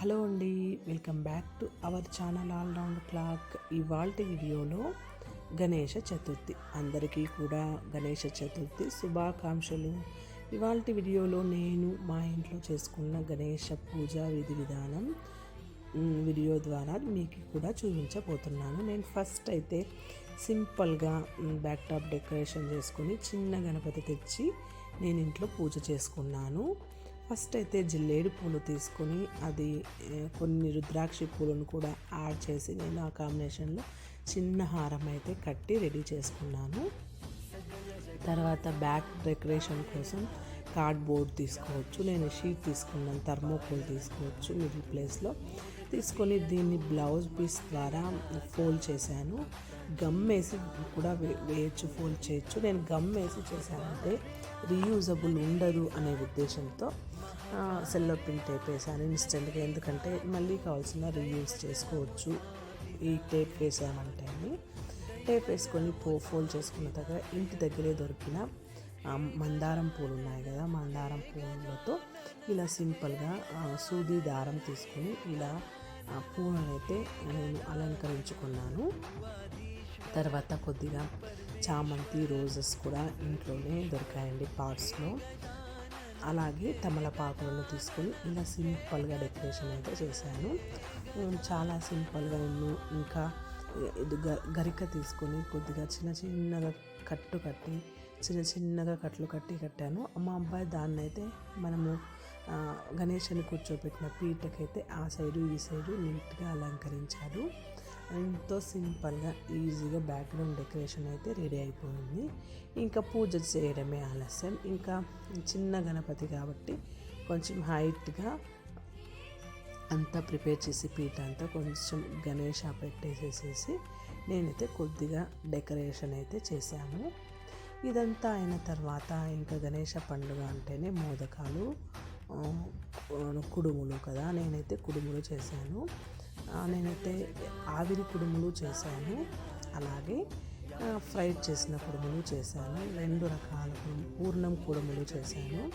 Hello అండి welcome back to our channel all round clock. ఇవాళ వీడియోలో గణేష చతుర్థి. అందరికీ కూడా గణేష చతుర్థి శుభాకాంక్షలు. ఇవాళ వీడియోలో నేను మా ఇంట్లో చేసుకున్న గణేష పూజ విధి విధానం వీడియో ద్వారా మీకు కూడా చూపించబోతున్నాను. నేను ఫస్ట్ అయితే సింపుల్గా బ్యాక్ టాప్ డెకరేషన్ చేసుకుని చిన్న గణపతి తెచ్చి నేను ఇంట్లో పూజ చేసుకున్నాను. ఫస్ట్ అయితే జిల్లేడు పూలు తీసుకొని అది కొన్ని రుద్రాక్షి పూలను కూడా యాడ్ చేసి నేను ఆ కాంబినేషన్లో చిన్న హారం అయితే కట్టి రెడీ చేసుకున్నాను. తర్వాత బ్యాక్ డెకరేషన్ కోసం కార్డ్బోర్డ్ తీసుకోవచ్చు నేను షీట్ తీసుకున్నాను థర్మోకోల్ తీసుకోవచ్చు మిడిల్ ప్లేస్లో. తీసుకొని దీన్ని బ్లౌజ్ పీస్ ద్వారా ఫోల్డ్ చేశాను. గమ్ వేసి కూడా వే- వేయచ్చు ఫోల్డ్ చేయొచ్చు. నేను గమ్ వేసి చేశానంటే రీయూజబుల్ ఉండదు అనే ఉద్దేశంతో సెల్లో పిన్ టేప్ వేసాను ఇన్స్టెంట్గా. ఎందుకంటే మళ్ళీ కావాల్సిన రీయూజ్ చేసుకోవచ్చు. ఈ టేప్ వేసామంటే అని టేప్ వేసుకొని పో ఫోల్డ్ చేసుకున్న తర్వాత ఇంటి దగ్గరే దొరికిన మందారం పూలు ఉన్నాయి కదా మందారం పూలతో ఇలా సింపుల్గా సూది దారం తీసుకొని ఇలా ఆ పూలను అయితే నేను అలంకరించుకున్నాను. తర్వాత కొద్దిగా చామంతి రోజెస్ కూడా ఇంట్లోనే దొరికాయండి పార్ట్స్లో. అలాగే తమలపాకులను తీసుకొని ఇలా సింపుల్గా డెకరేషన్ అయితే చేశాను. చాలా సింపుల్గా నేను ఇంకా గరిక తీసుకొని కొద్దిగా చిన్న చిన్నగా కట్టు కట్టి చిన్న చిన్నగా కట్లు కట్టి కట్టాను. మా అబ్బాయి దాన్ని అయితే మనము ఆ, గణేషుని కూర్చోబెట్టిన పీటకైతే ఆ సైడు ఈ సైడు నీట్గా అలంకరించాడు. ఎంతో సింపుల్గా ఈజీగా బ్యాక్గ్రౌండ్ డెకరేషన్ అయితే రెడీ అయిపోయింది. ఇంకా పూజ చేయడమే ఆలస్యం. ఇంకా చిన్న గణపతి కాబట్టి కొంచెం హైట్గా అంతా ప్రిపేర్ చేసి పీట అంతా కొంచెం గణేష పెట్టేసేసేసి నేనైతే కొద్దిగా డెకరేషన్ అయితే చేశాను. ఇదంతా అయిన తర్వాత ఇంకా గణేష పండుగ అంటేనే మోదకాలు కుడుములు కదా నేనైతే కుడుములు చేశాను. నేనైతే ఆవిరి కుడుములు చేశాను. అలాగే ఫ్రైడ్ చేసిన కుడుములు చేశాను. రెండు రకాల పూర్ణం కుడుములు చేశాను.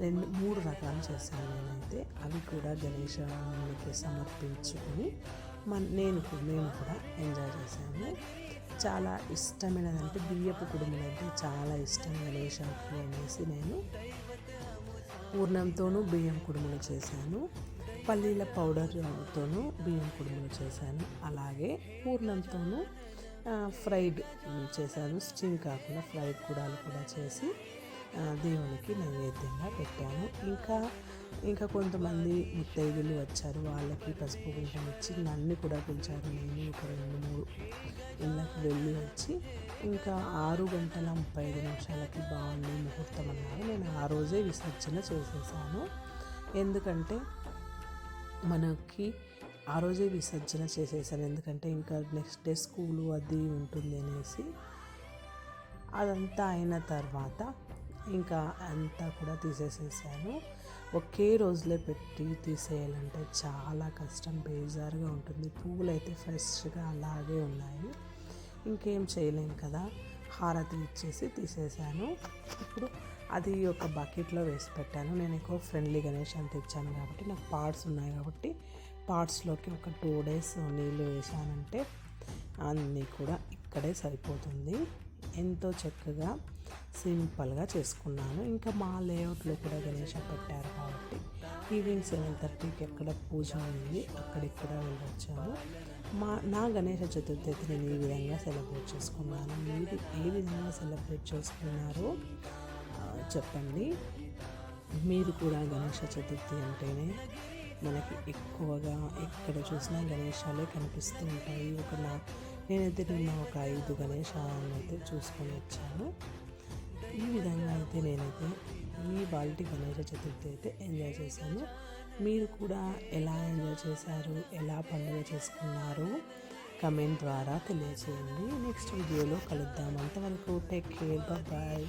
రెండు మూడు రకాలు చేశాను నేనైతే. అవి కూడా గణేశానికి సమర్పించుకొని మన నేను మేము కూడా ఎంజాయ్ చేశాము చాలా ఇష్టమైనదంటే బియ్యపు కుడుములు అంటే చాలా ఇష్టం గణేశానికి అనేసి నేను పూర్ణంతోనూ బియ్యం కుడుములు చేశాను. పల్లీల పౌడర్తోనూ బియ్యం కుడుములు చేశాను. అలాగే పూర్ణంతోనూ ఫ్రైడ్ చేశాను. స్టీమ్ కాకుండా ఫ్రైడ్ కూడాలు కూడా చేసి దేవునికి నైవేద్యంగా పెట్టాను. ఇంకా ఇంకా కొంతమంది ముత్తైదులు వచ్చారు. వాళ్ళకి పసుపు కుంకుమ ఇచ్చి నన్ను కూడా పిలిచారు. నేను ఒక రెండు మూడు ఇళ్ళకి వెళ్ళి వచ్చి ఇంకా ఆరు గంటల ముప్పై ఐదు నిమిషాలకి బాగుంది ముహూర్తం అన్నారు. నేను ఆ రోజే విసర్జన చేసేసాను. ఎందుకంటే మనకి ఆ రోజే విసర్జన చేసేసాను ఎందుకంటే ఇంకా నెక్స్ట్ డే స్కూలు అది ఉంటుంది అనేసి. అదంతా అయిన తర్వాత ఇంకా అంతా కూడా తీసేసేసాను. ఒకే రోజులో పెట్టి తీసేయాలంటే చాలా కష్టం బేజారుగా ఉంటుంది. పువ్వులు అయితే ఫ్రెష్గా అలాగే ఉన్నాయి. ఇంకేం చేయలేం కదా. హారతి ఇచ్చేసి తీసేసాను. ఇప్పుడు అది ఒక బకెట్లో వేసి పెట్టాను. నేను ఎక్కువ ఫ్రెండ్లీ గణేష్ అని తెచ్చాను కాబట్టి నాకు పార్ట్స్ ఉన్నాయి కాబట్టి పార్ట్స్లోకి ఒక టూ డేస్ నీళ్ళు వేసానంటే అన్నీ కూడా ఇక్కడే సరిపోతుంది. ఎంతో చక్కగా సింపుల్గా చేసుకున్నాను. ఇంకా మా లేఅవుట్లో కూడా గణేష పెట్టారు కాబట్టి ఈవినింగ్ సెవెన్ థర్టీకి ఎక్కడ పూజ ఉంది అక్కడికి కూడా వెళ్ళొచ్చాను. మా నా గణేష చతుర్థి నేను ఈ విధంగా సెలబ్రేట్ చేసుకున్నాను. మీరు ఏ విధంగా సెలబ్రేట్ చేసుకున్నారో చెప్పండి. మీరు కూడా గణేష చతుర్థి అంటేనే మనకి ఎక్కువగా ఎక్కడ చూసినా గణేశాలే కనిపిస్తూ ఉంటాయి ఒక నా నేనైతే నిన్న ఒక ఐదు గణేశాలను అయితే చూసుకొని వచ్చాను. ఈ విధంగా అయితే నేనైతే ఈ బాల్టీ గణేష చతుర్థి అయితే ఎంజాయ్ చేశాను. మీరు కూడా ఎలా ఎంజాయ్ చేశారు? ఎలా పండుగ చేసుకున్నారు? కమెంట్ ద్వారా తెలియజేయండి నెక్స్ట్ వీడియోలో కలుద్దాం. అంతవరకు టేక్ కేర్. బాయ్.